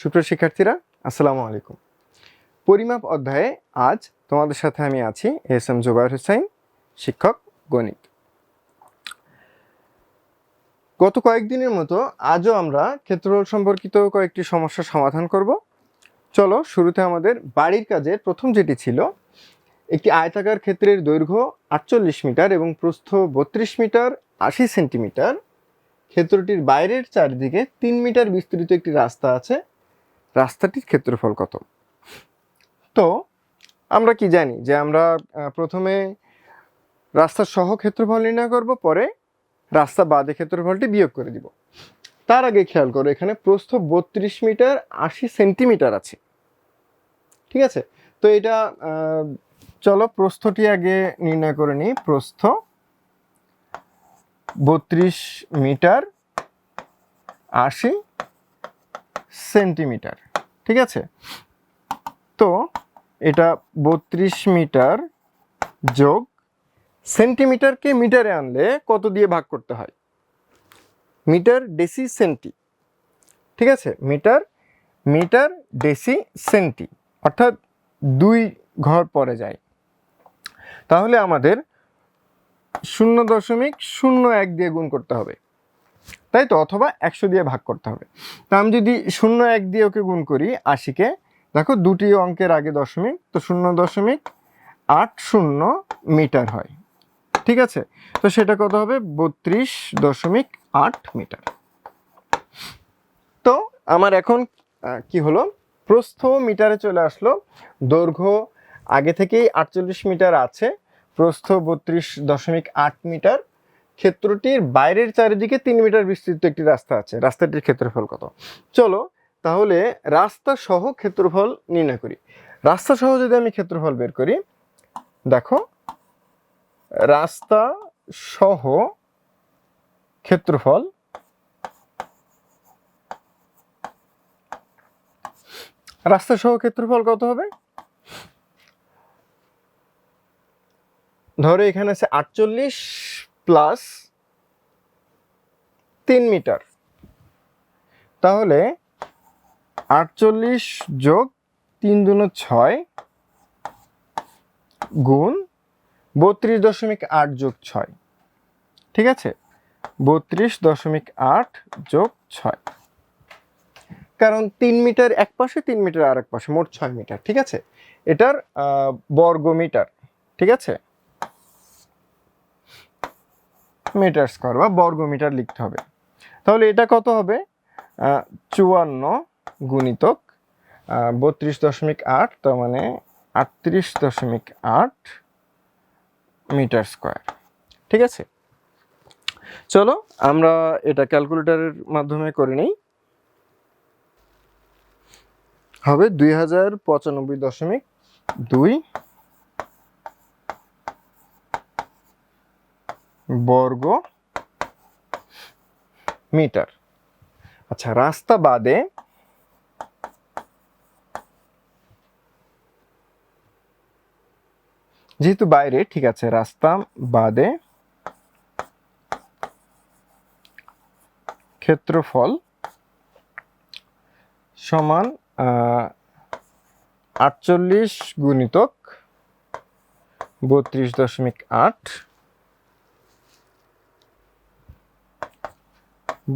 সুপ্রিয় শিক্ষার্থীরা, আসসালামু আলাইকুম। পরিমাপ অধ্যায়ে আজ তোমাদের সাথে আমি আছি এস এম জুবাইর হুসাইন শিক্ষক, গণিত। গত কয়েকদিনের মতো আজও আমরা ক্ষেত্রফল সম্পর্কিত কয়েকটি সমস্যার সমাধান করব। চলো শুরুতে আমাদের বাড়ির কাজে প্রথম যেটি ছিল, একটি আয়তাকার ক্ষেত্রের দৈর্ঘ্য আটচল্লিশ মিটার এবং প্রস্থ বত্রিশ মিটার আশি সেন্টিমিটার। ক্ষেত্রটির বাইরের চারিদিকে তিন মিটার বিস্তৃত একটি রাস্তা আছে। রাস্তাটির ক্ষেত্রফল কত? তো আমরা কি জানি যে আমরা প্রথমে রাস্তার সহ ক্ষেত্রফল নির্ণয় করব, পরে রাস্তা বাদে ক্ষেত্রফলটি বিয়োগ করে দিব। তার আগে খেয়াল করো, এখানে প্রস্থ বত্রিশ মিটার আশি সেন্টিমিটার আছে। ঠিক আছে? তো এটা চলো প্রস্থটি আগে নির্ণয় করে নিই। প্রস্থ বত্রিশ মিটার আশি সেন্টিমিটার, ঠিক আছে? তো এটা বত্রিশ মিটার যোগ সেন্টিমিটারকে মিটারে আনলে কত দিয়ে ভাগ করতে হয়? মিটার ডেসি সেন্টি, ঠিক আছে? মিটার মিটার ডেসি সেন্টি, অর্থাৎ দুই ঘর পরে যায়। তাহলে আমাদের শূন্য দশমিক শূন্য এক দিয়ে গুণ করতে হবে। তাই তো অথবা একশো দিয়ে ভাগ করতে হবে। তা আমি যদি শূন্য এক দিয়ে ওকে গুণ করি, আশিকে, দেখো দুটি অঙ্কের আগে দশমিক, তো শূন্য দশমিক আট শূন্য মিটার হয়। ঠিক আছে? তো সেটা কত হবে? বত্রিশ দশমিক আট মিটার। তো আমার এখন কি হলো? প্রস্থ মিটারে চলে আসলো। দৈর্ঘ্য আগে থেকেই আটচল্লিশ মিটার আছে। প্রস্থ বত্রিশ দশমিক আট মিটার। ক্ষেত্রটির বাইরের চারিদিকে তিন মিটার বিস্তৃত একটি রাস্তা আছে। রাস্তাটির ক্ষেত্রফল কত? চলো তাহলে রাস্তা সহ ক্ষেত্রফল নির্ণয় করি। রাস্তা সহ যদি আমি ক্ষেত্রফল বের করি, দেখো, রাস্তা সহ ক্ষেত্রফল রাস্তা সহ ক্ষেত্রফল কত হবে? ধরো এখানে আছে আটচল্লিশ প্লাস তিন মিটার। তাহলে আটচল্লিশ যোগ তিন দুনো ছয় গুণ বত্রিশ দশমিক আট যোগ ছয়। ঠিক আছে? বত্রিশ দশমিক আট যোগ ছয়। কারণ তিন মিটার এক পাশে, তিন মিটার আর এক পাশে, মোট ছয় মিটার। ঠিক আছে? এটার বর্গ মিটার ঠিক আছে? মিটার স্কোয়ার বা বর্গ মিটার লিখতে হবে। তাহলে এটা কত হবে? চুয়ান্ন গুণিতক বত্রিশ দশমিক আট, তার মানে আটত্রিশ দশমিক আট মিটার স্কোয়ার। ঠিক আছে? চলো, আমরা এটা ক্যালকুলেটারের মাধ্যমে করে নিই। হবে দুই হাজার পঁচানব্বই দশমিক দুই বর্গ মিটার। আচ্ছা রাস্তা বাদে যেহেতু বাইরে, ঠিক আছে, রাস্তা বাদে ক্ষেত্রফল সমান আটচল্লিশ গুণিতক বত্রিশ দশমিক আট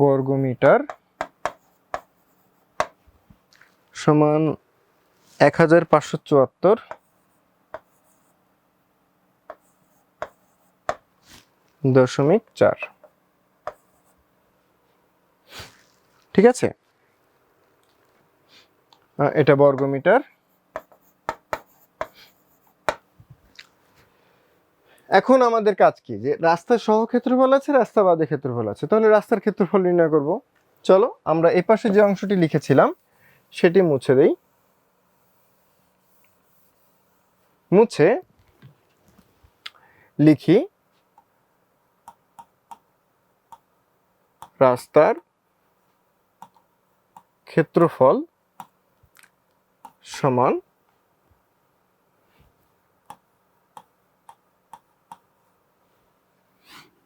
বর্গমিটার সমান এক হাজার পাঁচশো চুয়াত্তর দশমিক চার। ঠিক আছে? এটা বর্গমিটার। এখন আমাদের কাজ কি? যে রাস্তার সহ ক্ষেত্রফল আছে, রাস্তা বাদে ক্ষেত্রফল আছে। তাহলে রাস্তার ক্ষেত্রফল নির্ণয় করব। চলো, আমরা এপাশে যে অংশটি লিখেছিলাম, সেটি মুছে দেই। মুছে লিখি, রাস্তার ক্ষেত্রফল সমান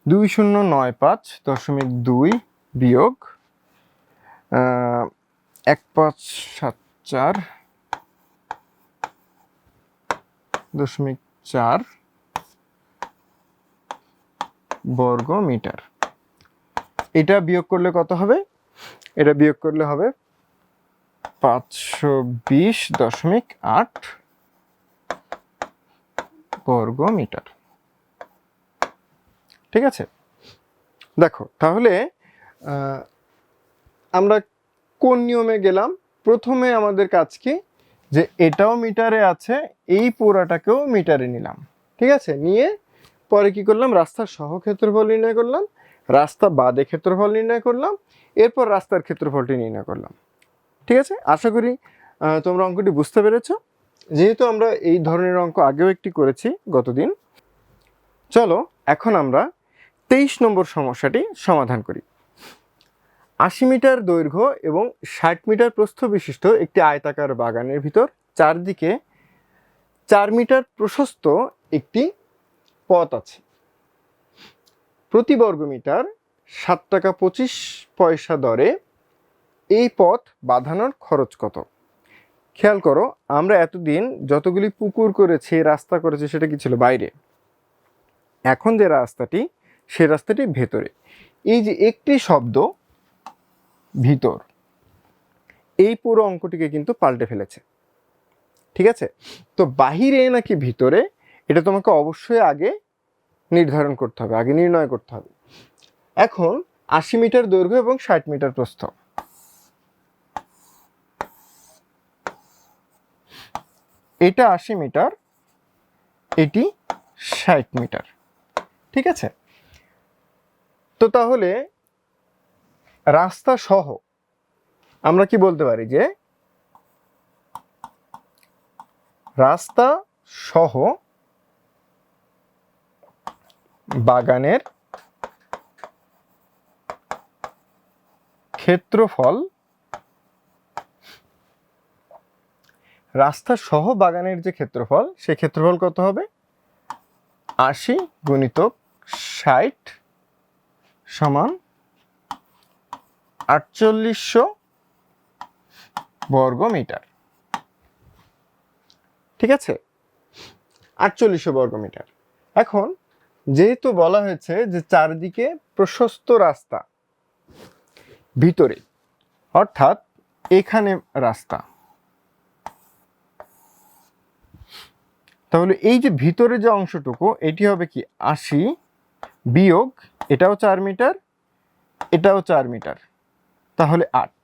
দুই শূন্য নয় পাঁচ দশমিক দুই বিয়োগ এক পাঁচ সাত চার দশমিক চার বর্গ মিটার এটা বিয়োগ করলে কত হবে? এটা বিয়োগ করলে হবে পাঁচশো বিশ দশমিক আট বর্গ মিটার ঠিক আছে? দেখো, তাহলে আমরা কোন নিয়মে গেলাম? প্রথমে আমাদের কাজ কি? যে এটাও মিটারে আছে, এই পুরাটাকেও মিটারে নিলাম। ঠিক আছে? নিয়ে পরে কি করলাম? রাস্তার সহ ক্ষেত্রফল নির্ণয় করলাম, রাস্তা বাদে ক্ষেত্রফল নির্ণয় করলাম, এরপর রাস্তার ক্ষেত্রফলটি নির্ণয় করলাম। ঠিক আছে? আশা করি তোমরা অঙ্কটি বুঝতে পেরেছ। যেহেতু আমরা এই ধরনের অঙ্ক আগেও একটি করেছি গতদিন। চলো, এখন আমরা তেইশ নম্বর সমস্যাটি সমাধান করি। আশি মিটার দৈর্ঘ্য এবং ষাট মিটার প্রস্থ বিশিষ্ট একটি আয়তাকার বাগানের ভিতর চারদিকে চার মিটার প্রশস্ত একটি পথ আছে। প্রতি বর্গ মিটার সাত টাকা পঁচিশ পয়সা দরে এই পথ বাঁধানোর খরচ কত? খেয়াল করো, আমরা এতদিন যতগুলি পুকুর করেছি, রাস্তা করেছি, সেটা কি ছিল বাইরে? এখন যে রাস্তাটি সে রাস্তাটি ভেতরে। এই যে একটি শব্দ ভিতর, এই পুরো অঙ্কটিকে কিন্তু পাল্টে ফেলেছে। ঠিক আছে? তো বাহিরে নাকি ভিতরে, এটা তোমাকে অবশ্যই আগে নির্ধারণ করতে হবে, আগে নির্ণয় করতে হবে। এখন আশি মিটার দৈর্ঘ্য এবং ষাট মিটার প্রস্থ। এটা আশি মিটার, এটি ষাট মিটার। ঠিক আছে? তো তাহলে রাস্তা সহ আমরা কি বলতে পারি যে রাস্তা সহ বাগানের ক্ষেত্রফল রাস্তা সহ বাগানের যে ক্ষেত্রফল, সে ক্ষেত্রফল কত হবে? আশি গুণিতক ষাট সমান আটচল্লিশশো বর্গ মিটার। ঠিক আছে? আটচল্লিশশো বর্গ মিটার। এখন যেহেতু বলা হয়েছে যে চারদিকে প্রশস্ত রাস্তা ভিতরে, অর্থাৎ এখানে রাস্তা। তাহলে এই যে ভিতরে যে অংশটুকু, এটি হবে কি আশি বিয়োগ, এটাও চার মিটার, এটাও চার মিটার, তাহলে আট।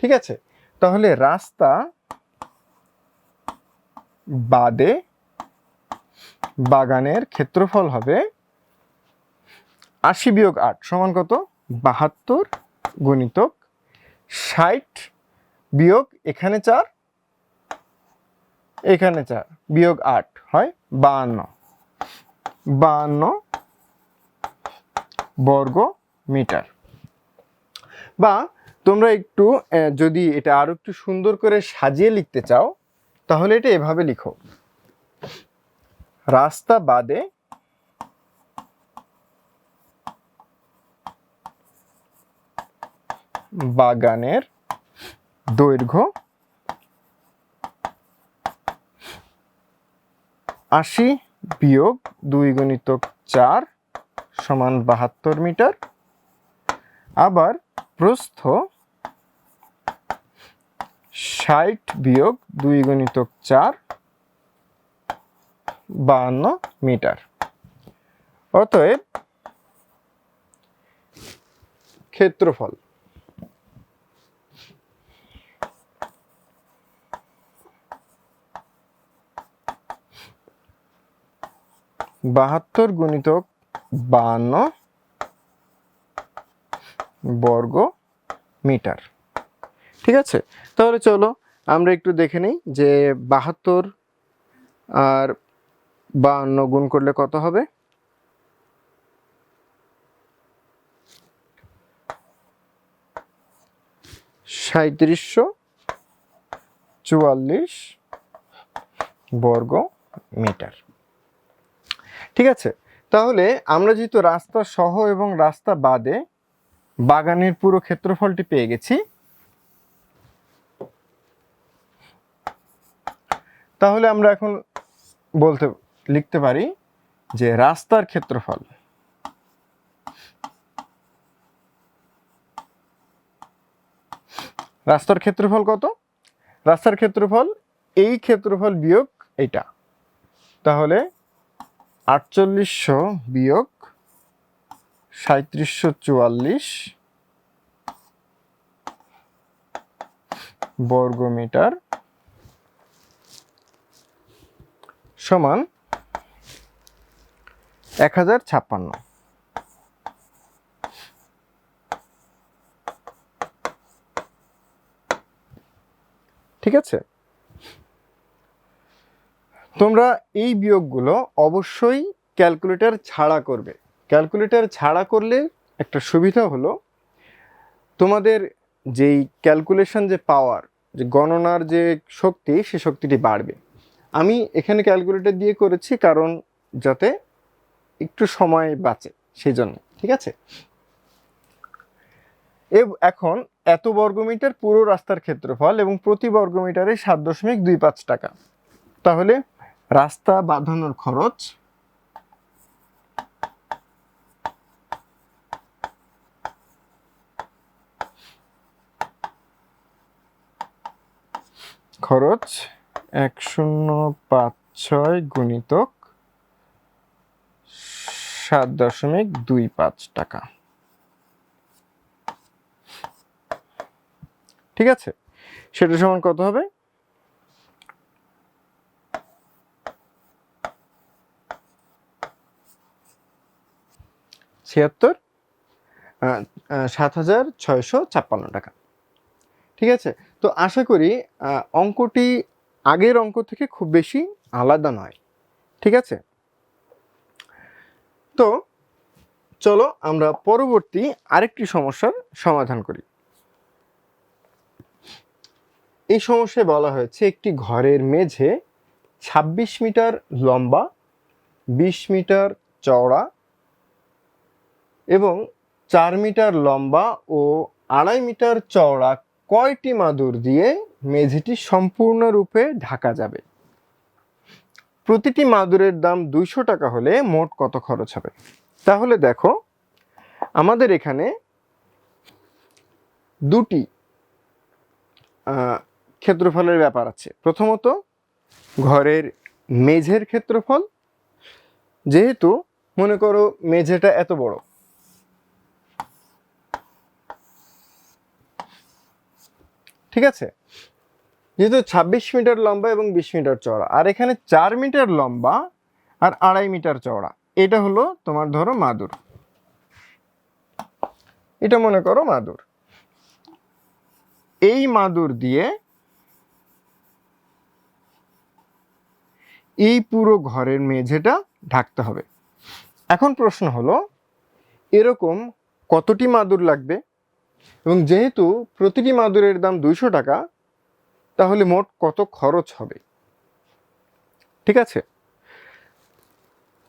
ঠিক আছে? তাহলে রাস্তা বাদে বাগানের ক্ষেত্রফল হবে আশি বিয়োগ আট সমান কত? বাহাত্তর গুণিতক ষাট বিয়োগ এখানে চার এখানে চার, বিয়োগ আট হয় বাহান্ন। বাহান্ন বর্গ মিটার বা তোমরা একটু যদি এটা আরও একটু সুন্দর করে সাজিয়ে লিখতে চাও, তাহলে এটা এভাবে লিখো। রাস্তা বাদে বাগানের দৈর্ঘ্য আশি বিয়োগ দুই গণিতক চার সমান বাহাত্তর মিটার। আবার প্রস্থ ষাট বিয়োগ দুই গণিতক চার, বাহান্ন মিটার। অতএব ক্ষেত্রফল। বাহাত্তর গুণিতক বাহান্ন বর্গ মিটার। ঠিক আছে? তাহলে চলো আমরা একটু দেখে নিই যে বাহাত্তর আর বাহান্ন গুণ করলে কত হবে? সাঁত্রিশশো চুয়াল্লিশ বর্গ মিটার। ঠিক আছে? তাহলে আমরা যেহেতু রাস্তা সহ এবং রাস্তা বাদে বাগানের পুরো ক্ষেত্রফলটি পেয়ে গেছি। তাহলে আমরা এখন বলতে, লিখতে পারি যে রাস্তার ক্ষেত্রফল। রাস্তার ক্ষেত্রফল কত? রাস্তার ক্ষেত্রফল, এই ক্ষেত্রফল বিয়োগ এটা তাহলে আটচল্লিশশো বিয়োগ সাঁত্রিশশো চুয়াল্লিশ বর্গমিটার সমান এক হাজার ছাপ্পান্ন। ঠিক আছে? তোমরা এই বিয়োগগুলো অবশ্যই ক্যালকুলেটর ছাড়া করবে। ক্যালকুলেটর ছাড়া করলে একটা সুবিধা হলো, তোমাদের যেই ক্যালকুলেশন যে পাওয়ার, যে গণনার যে শক্তি, সে শক্তিটি বাড়বে। আমি এখানে ক্যালকুলেটর দিয়ে করেছি কারণ যাতে একটু সময় বাঁচে সেই জন্য ঠিক আছে? এখন এত বর্গমিটার পুরো রাস্তার ক্ষেত্রফল এবং প্রতি বর্গমিটারে সাত দশমিক দুই পাঁচ টাকা। তাহলে রাস্তা বাঁধানোর খরচ খরচ এক শূন্য পাঁচ ছয় গুণিতক সাত দশমিক দুই পাঁচ টাকা। ঠিক আছে? সেটা সমান কত হবে? ছিয়াত্তর সাত হাজার ছয়শো ছাপ্পান্ন টাকা। ঠিক আছে? তো আশা করি অঙ্কটি আগের অঙ্ক থেকে খুব বেশি আলাদা নয়। ঠিক আছে? তো চলো আমরা পরবর্তী আরেকটি সমস্যার সমাধান করি। এই সমস্যায় বলা হয়েছে, একটি ঘরের মেঝে ছাব্বিশ মিটার লম্বা, বিশ মিটার চওড়া এবং চার মিটার লম্বা ও আড়াই মিটার চওড়া কয়টি মাদুর দিয়ে মেঝেটি সম্পূর্ণরূপে ঢাকা যাবে? প্রতিটি মাদুরের দাম দুইশো টাকা হলে মোট কত খরচ হবে? তাহলে দেখো, আমাদের এখানে দুটি ক্ষেত্রফলের ব্যাপার আছে। প্রথমত, ঘরের মেঝের ক্ষেত্রফল। যেহেতু, মনে করো মেঝেটা এত বড় ঠিক আছে? যেহেতু ছাব্বিশ মিটার লম্বা এবং বিশ মিটার চওড়া। আর এখানে চার মিটার লম্বা আর আড়াই মিটার চওড়া। এটা হলো তোমার ধরো মাদুর। এটা মনে করো মাদুর। এই মাদুর দিয়ে এই পুরো ঘরের মেঝেটা ঢাকতে হবে। এখন প্রশ্ন হলো, এরকম কতটি মাদুর লাগবে? এবং যেহেতু প্রতিটি মাদুরের দাম দুইশো টাকা, তাহলে মোট কত খরচ হবে? ঠিক আছে?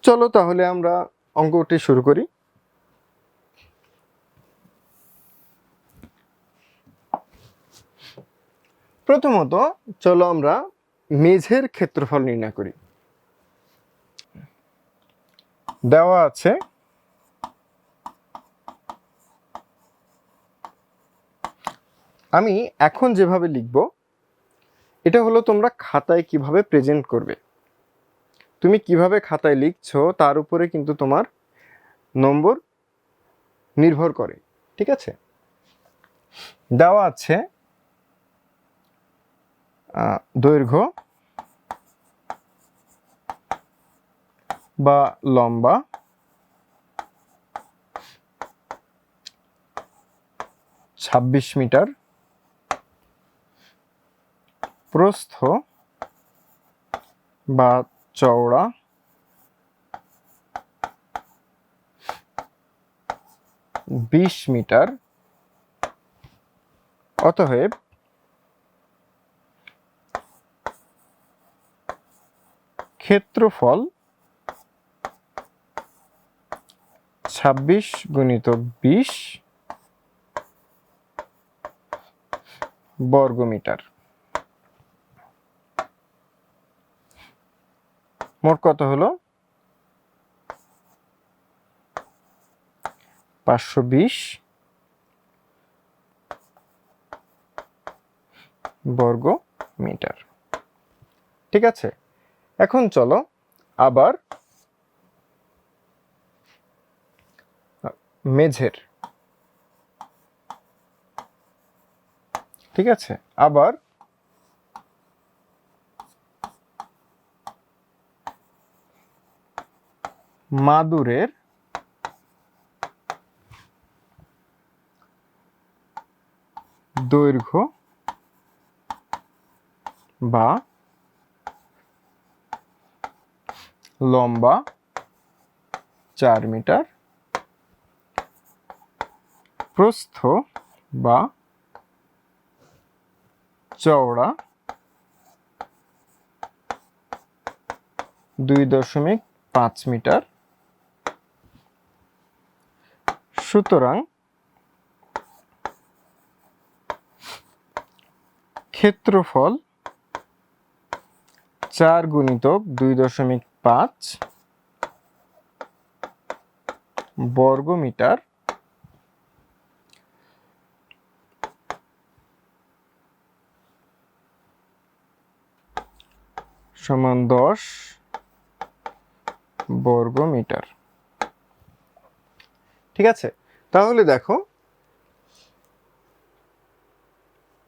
চলো তাহলে আমরা অঙ্কটি শুরু করি। প্রথমত চলো আমরা মেঝের ক্ষেত্রফল নির্ণয় করি। দেওয়া আছে আমি এখন যেভাবে লিখব, এটা হলো তোমরা খাতায় কীভাবে প্রেজেন্ট করবে। তুমি কীভাবে খাতায় লিখছো, তার উপরে কিন্তু তোমার নম্বর নির্ভর করে, ঠিক আছে? দেওয়া আছে দৈর্ঘ্য বা লম্বা ছাব্বিশ মিটার প্রস্থ বা চওড়া বিশ মিটার। অতএব ক্ষেত্রফল ছাব্বিশ গুণিত বিশ বর্গমিটার। মোট কত হলো? পাঁচশো বিশ বর্গ মিটার। ঠিক আছে? এখন চলো আবার মেঝের। ঠিক আছে? আবার মাদুরের দৈর্ঘ্য বা লম্বা চার মিটার প্রস্থ বা চওড়া দুই দশমিক পাঁচ মিটার সুতরাং ক্ষেত্রফল চার গুণিতক দুই দশমিক পাঁচ বর্গ মিটার সমান দশ বর্গ মিটার ঠিক আছে? তাহলে দেখো,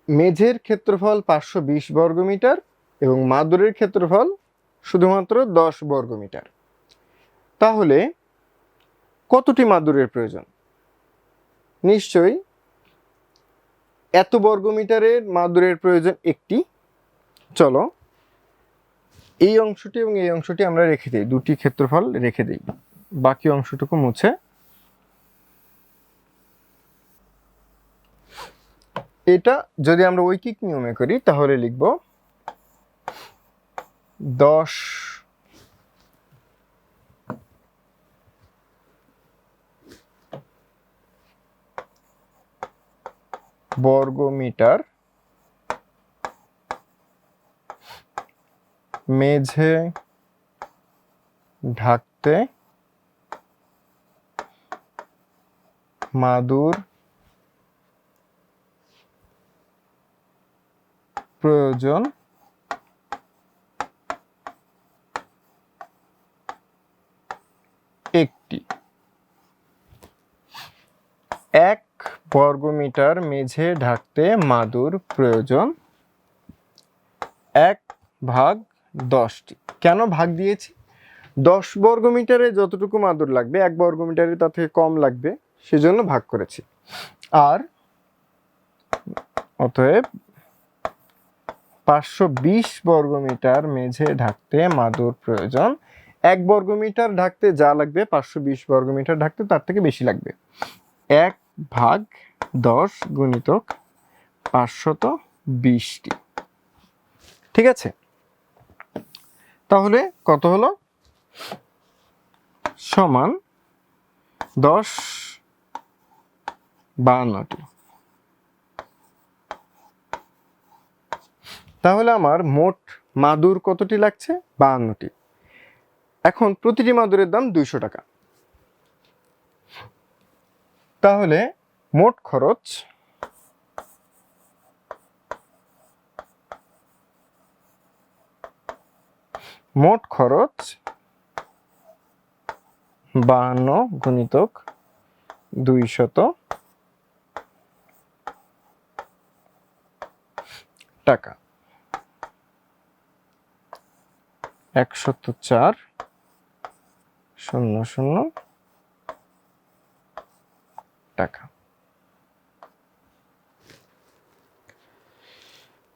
মেঝের ক্ষেত্রফল পাঁচশো বিশ বর্গ মিটার এবং মাদুরের ক্ষেত্রফল শুধুমাত্র দশ বর্গ মিটার। তাহলে কতটি মাদুরের প্রয়োজন? নিশ্চয়ই এত বর্গ মিটারের মাদুরের প্রয়োজন একটি। চলো, এই অংশটি এবং এই অংশটি আমরা রেখে দিই, দুটি ক্ষেত্রফল রেখে দিই, বাকি অংশটুকু মুছে এটা যদি আমরা ঐকিক নিয়মে করি তাহলে লিখব দশ বর্গ মিটার মেঝে ঢাকতে মাদুর প্রয়োজন। একটি। এক বর্গমিটার মেঝে ঢাকতে মাদুর প্রয়োজন। এক ভাগ দশটি। কেন ভাগ দিয়েছি? দশ বর্গমিটারে যতটুকু মাদুর লাগবে, এক বর্গমিটারে তার থেকে কম লাগবে, সেজন্য ভাগ করেছি। আর অতএব পাঁচশো বিশ বর্গমিটার মেঝে ঢাকতে মাদুর প্রয়োজন। এক বর্গমিটার ঢাকতে যা লাগবে, পাঁচশো বিশ বর্গমিটার ঢাকতে তার থেকে বেশি লাগবে। এক ভাগ দশ গুণিতক পাঁচশত বিশটি। ঠিক আছে? তাহলে কত হলো? সমান দশ বাহান্নটি। তাহলে আমার মোট মাদুর কতটি লাগছে? বাহান্নটি। এখন প্রতিটি মাদুরের দাম দুইশো টাকা। তাহলে মোট খরচ মোট খরচ বাহান্ন গুণিতক দুইশত টাকা। একশত চার, শূন্য শূন্য টাকা।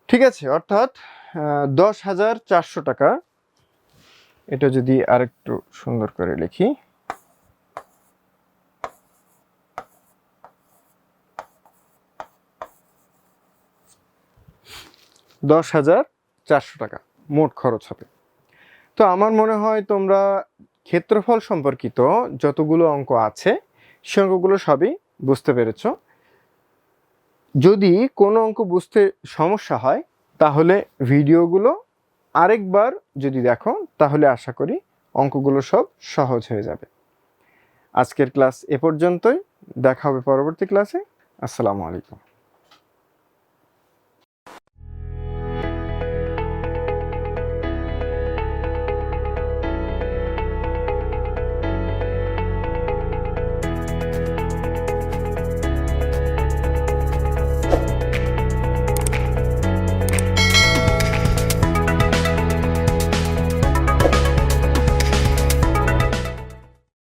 ঠিক আছে, অর্থাৎ দশ হাজার চারশো টাকা। এটা যদি আরেকটু সুন্দর করে লিখি। দশ হাজার চারশো টাকা, মোট খরচ হবে। তো আমার মনে হয় তোমরা ক্ষেত্রফল সম্পর্কিত যতগুলো অঙ্ক আছে, সে অঙ্কগুলো সবই বুঝতে পেরেছ। যদি কোনো অঙ্ক বুঝতে সমস্যা হয়, তাহলে ভিডিওগুলো আরেকবার যদি দেখো, তাহলে আশা করি অঙ্কগুলো সব সহজ হয়ে যাবে। আজকের ক্লাস এ পর্যন্তই। দেখা হবে পরবর্তী ক্লাসে। আসসালামু আলাইকুম।